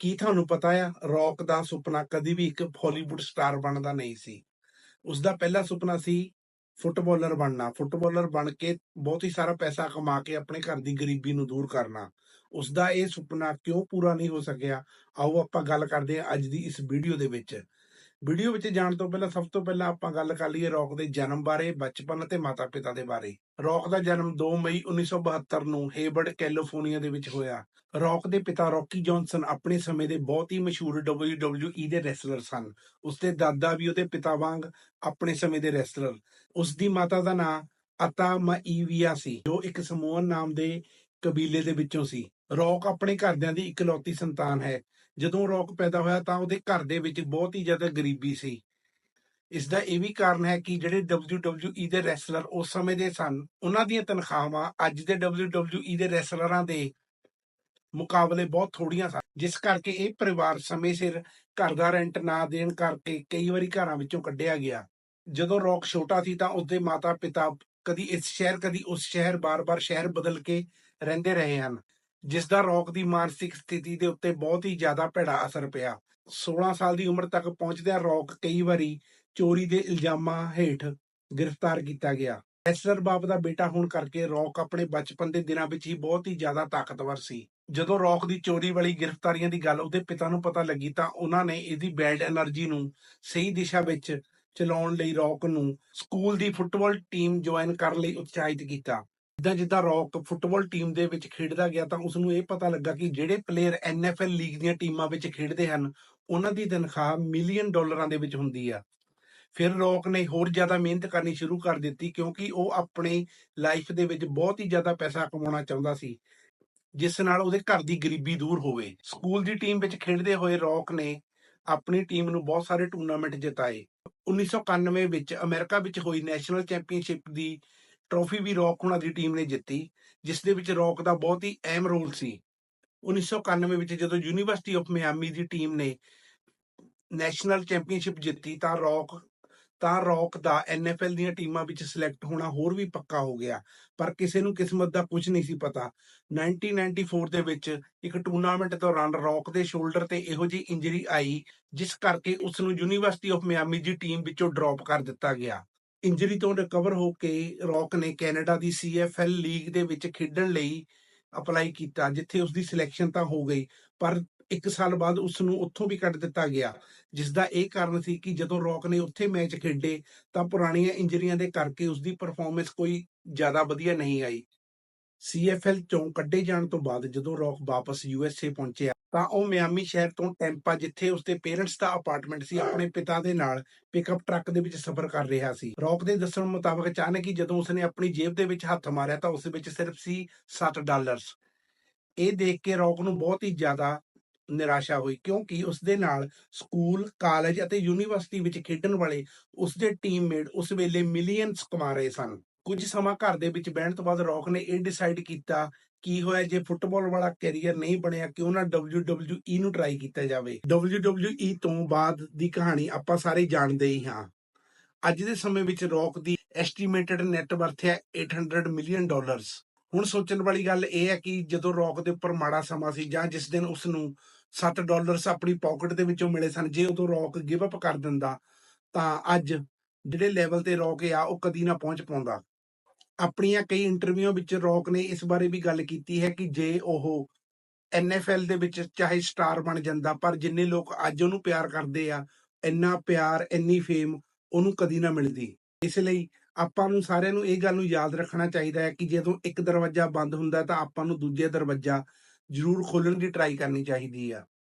ਕੀ ਤੁਹਾਨੂੰ ਪਤਾ ਆ, ਰੌਕ ਦਾ ਸੁਪਨਾ ਕਦੀ ਵੀ ਇੱਕ ਹਾਲੀਵੁੱਡ ਸਟਾਰ ਬਣਨ ਨਹੀਂ ਸੀ। ਉਸ ਦਾ ਪਹਿਲਾ ਸੁਪਨਾ ਸੀ ਫੁੱਟਬਾਲਰ ਬਣਨਾ। ਫੁੱਟਬਾਲਰ ਬਣ ਕੇ ਬਹੁਤ ਹੀ ਸਾਰਾ ਪੈਸਾ ਕਮਾ ਕੇ ਆਪਣੇ ਘਰ ਦੀ ਗਰੀਬੀ ਨੂੰ ਦੂਰ ਕਰਨਾ। ਉਸ ਦਾ ਇਹ ਸੁਪਨਾ ਕਿਉਂ ਪੂਰਾ ਨਹੀਂ ਹੋ ਸਕਿਆ? ਆਓ ਆਪਾਂ ਗੱਲ ਕਰਦੇ ਹਾਂ ਅੱਜ ਦੀ ਇਸ ਵੀਡੀਓ ਦੇ ਵਿੱਚ। ਵੀਡੀਓ ਵਿੱਚ ਜਾਣ ਤੋਂ ਪਹਿਲਾਂ ਸਭ ਤੋਂ ਪਹਿਲਾਂ ਆਪਾਂ ਗੱਲ ਕਰ ਲਈਏ ਰੌਕ ਦੇ ਜਨਮ ਬਾਰੇ, ਬਚਪਨ ਅਤੇ ਮਾਤਾ-ਪਿਤਾ ਦੇ ਬਾਰੇ। ਰੌਕ ਦਾ ਜਨਮ 2 ਮਈ 1972 ਨੂੰ ਹੇਬਰਡ ਕੈਲੀਫੋਰਨੀਆ ਦੇ ਵਿੱਚ ਹੋਇਆ। ਰੌਕ ਦੇ ਪਿਤਾ ਰੌਕੀ ਜੌਨਸਨ ਆਪਣੇ ਸਮੇਂ ਦੇ ਬਹੁਤ ਹੀ ਮਸ਼ਹੂਰ WWE ਦੇ ਰੈਸਲਰ ਸਨ। ਉਸਦੇ ਦਾਦਾ ਵੀ ਉਹਦੇ ਪਿਤਾ ਵਾਂਗ ਆਪਣੇ ਸਮੇਂ ਦੇ ਰੈਸਲਰ। ਉਸ ਦੀ ਮਾਤਾ ਦਾ ਨਾਮ ਅਤਾ ਮਾਈਵੀਆ ਸੀ, ਜੋ ਇੱਕ ਸਮੂਹਨ ਨਾਮ ਦੇ ਕਬੀਲੇ ਦੇ ਵਿੱਚੋਂ ਸੀ। ਰੌਕ ਆਪਣੇ ਘਰਦਿਆਂ ਦੀ ਇਕਲੌਤੀ ਸੰਤਾਨ ਹੈ। ਜਦੋਂ ਰੌਕ ਪੈਦਾ ਹੋਇਆ ਤਾਂ ਉਹਦੇ ਘਰ ਦੇ ਵਿੱਚ ਬਹੁਤ ਹੀ ਜ਼ਿਆਦਾ ਗਰੀਬੀ ਸੀ। ਇਸ ਦਾ ਇਹ ਵੀ ਕਾਰਨ ਹੈ ਕਿ ਜਿਹੜੇ WWE ਦੇ ਰੈਸਲਰ ਉਸ ਸਮੇਂ ਦੇ ਸਨ, ਉਹਨਾਂ ਦੀਆਂ ਤਨਖਾਹਾਂ ਅੱਜ ਦੇ WWE ਦੇ ਰੈਸਲਰਾਂ ਦੇ ਮੁਕਾਬਲੇ ਬਹੁਤ ਥੋੜੀਆਂ ਸਨ, ਜਿਸ ਕਰਕੇ ਇਹ ਪਰਿਵਾਰ ਸਮੇਂ ਸਿਰ ਘਰ ਦਾ ਰੈਂਟ ਨਾ ਦੇਣ ਕਰਕੇ ਕਈ ਵਾਰੀ ਘਰਾਂ ਵਿੱਚੋਂ ਕੱਢਿਆ ਗਿਆ। ਜਦੋਂ ਰੌਕ ਛੋਟਾ ਸੀ ਤਾਂ ਉਸਦੇ ਮਾਤਾ-ਪਿਤਾ ਕਦੀ ਇਸ ਸ਼ਹਿਰ, ਕਦੀ ਉਸ ਸ਼ਹਿਰ, ਬਾਰ-ਬਾਰ ਸ਼ਹਿਰ ਬਦਲ ਕੇ ਰਹਿੰਦੇ ਰਹੇ ਹਨ। ਜਿਸ ਦਾ ਰੌਕ ਦੀ ਮਾਨਸਿਕ ਸਥਿਤੀ ਦੇ ਉੱਤੇ ਬਹੁਤ ਹੀ ਜ਼ਿਆਦਾ ਭੈੜਾ ਅਸਰ ਪਿਆ। 16 ਸਾਲ ਦੀ ਉਮਰ ਤੱਕ ਪਹੁੰਚਦਿਆਂ ਰੌਕ ਕਈ ਵਾਰੀ ਚੋਰੀ ਦੇ ਇਲਜ਼ਾਮਾਂ ਹੇਠ ਗ੍ਰਿਫਤਾਰ ਕੀਤਾ ਗਿਆ। ਐਸਲਰ ਬਾਪ ਦਾ ਬੇਟਾ ਹੋਣ ਕਰਕੇ ਰੌਕ ਆਪਣੇ ਬਚਪਨ ਦੇ ਦਿਨਾਂ ਵਿੱਚ ਹੀ ਬਹੁਤ ਹੀ ਜ਼ਿਆਦਾ ਤਾਕਤਵਰ ਸੀ। ਜਦੋਂ ਰੌਕ ਦੀ ਚੋਰੀ ਵਾਲੀ ਗ੍ਰਿਫਤਾਰੀਆਂ ਦੀ ਗੱਲ ਉਹਦੇ ਪਿਤਾ ਨੂੰ ਪਤਾ ਲੱਗੀ ਤਾਂ ਉਹਨਾਂ ਨੇ ਇਹਦੀ ਬੈਡ એનર્ਜੀ ਨੂੰ ਸਹੀ ਦਿਸ਼ਾ ਵਿੱਚ ਚਲਾਉਣ ਲਈ ਰੌਕ ਨੂੰ ਸਕੂਲ ਦੀ ਫੁੱਟਬਾਲ ਟੀਮ ਜੁਆਇਨ ਕਰਨ ਲਈ ਉਤਸ਼ਾਹਿਤ ਕੀਤਾ। ਜਿੱਦਾਂ ਜਿੱਦਾਂ ਰੌਕ ਫੁੱਟਬਾਲ ਟੀਮ ਦੇ ਵਿੱਚ ਖੇਡਦਾ ਗਿਆ ਤਾਂ ਉਸ ਨੂੰ ਇਹ ਪਤਾ ਲੱਗਾ ਕਿ ਜਿਹੜੇ ਪਲੇਅਰ NFL ਲੀਗ ਦੀਆਂ ਟੀਮਾਂ ਵਿੱਚ ਖੇਡਦੇ ਹਨ, ਉਹਨਾਂ ਦੀ ਤਨਖਾਹ ਮਿਲੀਅਨ ਡਾਲਰਾਂ ਦੇ ਵਿੱਚ ਹੁੰਦੀ ਆ। ਫਿਰ ਰੌਕ ਨੇ ਹੋਰ ਜ਼ਿਆਦਾ ਮਿਹਨਤ ਕਰਨੀ ਸ਼ੁਰੂ ਕਰ ਦਿੱਤੀ ਕਿਉਂਕਿ ਉਹ ਆਪਣੀ ਲਾਈਫ ਦੇ ਵਿੱਚ ਬਹੁਤ ਹੀ ਜ਼ਿਆਦਾ ਪੈਸਾ ਕਮਾਉਣਾ ਚਾਹੁੰਦਾ ਸੀ, ਜਿਸ ਨਾਲ ਉਹਦੇ ਘਰ ਦੀ ਗਰੀਬੀ ਦੂਰ ਹੋਵੇ। ਸਕੂਲ ਦੀ ਟੀਮ ਵਿੱਚ ਖੇਡਦੇ ਹੋਏ ਰੌਕ ਨੇ ਆਪਣੀ ਟੀਮ ਨੂੰ ਬਹੁਤ ਸਾਰੇ ਟੂਰਨਾਮੈਂਟ ਜਿਤਾਏ। 1991 ਵਿੱਚ ਅਮਰੀਕਾ ਵਿੱਚ ਹੋਈ ਨੈਸ਼ਨਲ ਚੈਂਪੀਅਨਸ਼ਿਪ ਦੀ ਟਰੋਫੀ ਵੀ ਰੌਕ ਉਹਨਾਂ ਦੀ ਟੀਮ ਨੇ ਜਿੱਤੀ, ਜਿਸ ਦੇ ਵਿੱਚ ਰੌਕ ਦਾ ਬਹੁਤ ਹੀ ਅਹਿਮ ਰੋਲ ਸੀ। 1991 ਵਿੱਚ ਜਦੋਂ ਯੂਨੀਵਰਸਿਟੀ ਆਫ ਮਿਆਮੀ ਦੀ ਟੀਮ ਨੇ ਨੈਸ਼ਨਲ ਚੈਂਪੀਅਨਸ਼ਿਪ ਜਿੱਤੀ, ਤਾਂ ਰੌਕ ਤਾਂ ਰੌਕ ਦਾ NFL ਦੀਆਂ ਟੀਮਾਂ ਵਿੱਚ ਸਿਲੈਕਟ ਹੋਣਾ ਹੋਰ ਵੀ ਪੱਕਾ ਹੋ ਗਿਆ। ਪਰ ਕਿਸੇ ਨੂੰ ਕਿਸਮਤ ਦਾ ਕੁਝ ਨਹੀਂ ਸੀ ਪਤਾ। 1994 ਦੇ ਵਿੱਚ ਇੱਕ ਟੂਰਨਾਮੈਂਟ ਦੌਰਾਨ ਰੌਕ ਦੇ ਸ਼ੋਲਡਰ ਤੇ ਇਹੋ ਜਿਹੀ ਇੰਜਰੀ ਆਈ, ਜਿਸ ਕਰਕੇ ਉਸ ਨੂੰ ਯੂਨੀਵਰਸਿਟੀ ਆਫ ਮਿਆਮੀ ਦੀ ਟੀਮ ਵਿੱਚੋਂ ਡ੍ਰੌਪ ਕਰ ਦਿੱਤਾ ਗਿਆ। ਇੰਜਰੀ ਤੋਂ ਰਿਕਵਰ ਹੋ ਕੇ ਰੌਕ ਨੇ ਕੈਨੇਡਾ ਦੀ CFL ਲੀਗ ਦੇ ਵਿੱਚ ਖੇਡਣ ਲਈ ਅਪਲਾਈ ਕੀਤਾ, ਜਿੱਥੇ ਉਸ ਦੀ ਸਿਲੈਕਸ਼ਨ ਤਾਂ ਹੋ ਗਈ, ਪਰ ਇੱਕ ਸਾਲ ਬਾਅਦ ਉਸ ਨੂੰ ਉੱਥੋਂ ਵੀ ਕੱਢ ਦਿੱਤਾ ਗਿਆ ਜਿਸ ਦਾ ਇਹ ਕਾਰਨ ਸੀ ਕਿ ਜਦੋਂ ਰੌਕ ਨੇ ਉੱਥੇ ਮੈਚ ਖੇਡੇ, ਤਾਂ ਪੁਰਾਣੀਆਂ ਇੰਜਰੀਆਂ ਦੇ ਕਰਕੇ ਉਸ ਦੀ ਪਰਫਾਰਮੈਂਸ ਕੋਈ ਜ਼ਿਆਦਾ ਵਧੀਆ ਨਹੀਂ ਆਈ। CFL ਚੋਂ ਕੱਢੇ ਜਾਣ ਤੋਂ ਬਾਅਦ ਜਦੋਂ ਰੌਕ ਵਾਪਸ USA ਪਹੁੰਚਿਆ, ਤਾਂ ਉਹ ਮਿਆਮੀ ਸ਼ਹਿਰ ਤੋਂ ਟੈਂਪਾ ਜਿੱਥੇ ਉਸਦੇ ਪੇਰੈਂਟਸ ਦਾ ਅਪਾਰਟਮੈਂਟ ਸੀ, ਆਪਣੇ ਪਿਤਾ ਦੇ ਨਾਲ ਪਿਕਅਪ ਟਰੱਕ ਦੇ ਵਿੱਚ ਸਫ਼ਰ ਕਰ ਰਿਹਾ ਸੀ। ਰੌਕ ਦੇ ਦੱਸਣ ਮੁਤਾਬਕ ਅਚਾਨਕ ਹੀ ਜਦੋਂ ਉਸਨੇ ਆਪਣੀ ਜੇਬ ਦੇ ਵਿੱਚ ਹੱਥ ਮਾਰਿਆ ਤਾਂ ਉਸ ਵਿੱਚ ਸਿਰਫ ਸੀ 7 ਡਾਲਰਸ। ਇਹ ਦੇਖ ਕੇ ਰੌਕ ਨੂੰ ਬਹੁਤ ਹੀ ਜ਼ਿਆਦਾ ਨਿਰਾਸ਼ਾ ਹੋਈ ਕਿਉਂਕਿ ਉਸ ਦੇ ਨਾਲ ਸਕੂਲ, ਕਾਲਜ ਅਤੇ ਯੂਨੀਵਰਸਿਟੀ ਵਿੱਚ ਖੇਡਣ ਵਾਲੇ ਉਸ ਦੇ ਟੀਮਮੇਟ ਉਸ ਵੇਲੇ ਮਿਲੀਅਨਸ ਕਮਾ ਰਹੇ ਸਨ। ਕੁਝ ਸਮਾਂ ਘਰ ਦੇ ਵਿੱਚ ਬਹਿਣ ਤੋਂ ਬਾਅਦ ਰੌਕ ਨੇ ਇਹ ਡਿਸਾਈਡ ਕੀਤਾ ਕੀ ਹੋਇਆ ਜੇ ਫੁੱਟਬਾਲ ਵਾਲਾ ਕੈਰੀਅਰ ਨਹੀਂ ਬਣਿਆ, ਕਿਉਂ ਨਾ WWE ਨੂੰ ਟਰਾਈ ਕੀਤਾ ਜਾਵੇ। WWE ਤੋਂ ਬਾਅਦ ਦੀ ਕਹਾਣੀ ਆਪਾਂ ਸਾਰੇ ਜਾਣਦੇ ਹੀ ਹਾਂ। ਅੱਜ ਦੇ ਸਮੇਂ ਵਿੱਚ ਰੌਕ ਦੀ ਐਸਟੀਮੇਟਡ ਨੈਟ ਵਰਥ ਹੈ 800 ਮਿਲੀਅਨ ਡਾਲਰਸ ਹੁਣ ਸੋਚਣ ਵਾਲੀ ਗੱਲ ਇਹ ਹੈ ਕਿ ਜਦੋਂ ਰੌਕ ਦੇ ਉੱਪਰ ਮਾੜਾ ਸਮਾਂ ਸੀ ਜਾਂ ਜਿਸ ਦਿਨ ਉਸ ਨੂੰ 7 ਡਾਲਰਸ ਆਪਣੀ ਪਾਕਟ ਦੇ ਵਿੱਚੋਂ ਮਿਲੇ ਸਨ, ਜੇ ਉਦੋਂ ਰੌਕ ਗਿਵ ਅਪ ਕਰ ਦਿੰਦਾ, ਤਾਂ ਅੱਜ ਜਿਹੜੇ ਲੈਵਲ ਤੇ ਰੌਕ ਆ, ਉਹ ਕਦੀ ਨਾ ਪਹੁੰਚ ਪਾਉਂਦਾ। ਆਪਣੀਆਂ ਕਈ ਇੰਟਰਵਿਊਆਂ ਵਿੱਚ ਰੌਕ ਨੇ ਇਸ ਬਾਰੇ ਵੀ ਗੱਲ ਕੀਤੀ ਹੈ ਕਿ ਜੇ ਉਹ NFL ਦੇ ਵਿੱਚ ਚਾਹੇ ਸਟਾਰ ਬਣ ਜਾਂਦਾ, ਪਰ ਜਿੰਨੇ ਲੋਕ ਅੱਜ ਉਹਨੂੰ ਪਿਆਰ ਕਰਦੇ ਆ, ਇੰਨਾ ਪਿਆਰ, ਇੰਨੀ ਫੇਮ ਉਹਨੂੰ ਕਦੀ ਨਾ ਮਿਲਦੀ। ਇਸ ਲਈ ਆਪਾਂ ਨੂੰ ਸਾਰਿਆਂ ਨੂੰ ਇਹ ਗੱਲ ਨੂੰ ਯਾਦ ਰੱਖਣਾ ਚਾਹੀਦਾ ਹੈ ਕਿ ਜਦੋਂ ਇੱਕ ਦਰਵਾਜ਼ਾ ਬੰਦ ਹੁੰਦਾ ਤਾਂ ਆਪਾਂ ਨੂੰ ਦੂਜੇ ਦਰਵਾਜ਼ਾ ਜ਼ਰੂਰ ਖੋਲਣ ਦੀ ਟਰਾਈ ਕਰਨੀ ਚਾਹੀਦੀ ਆ।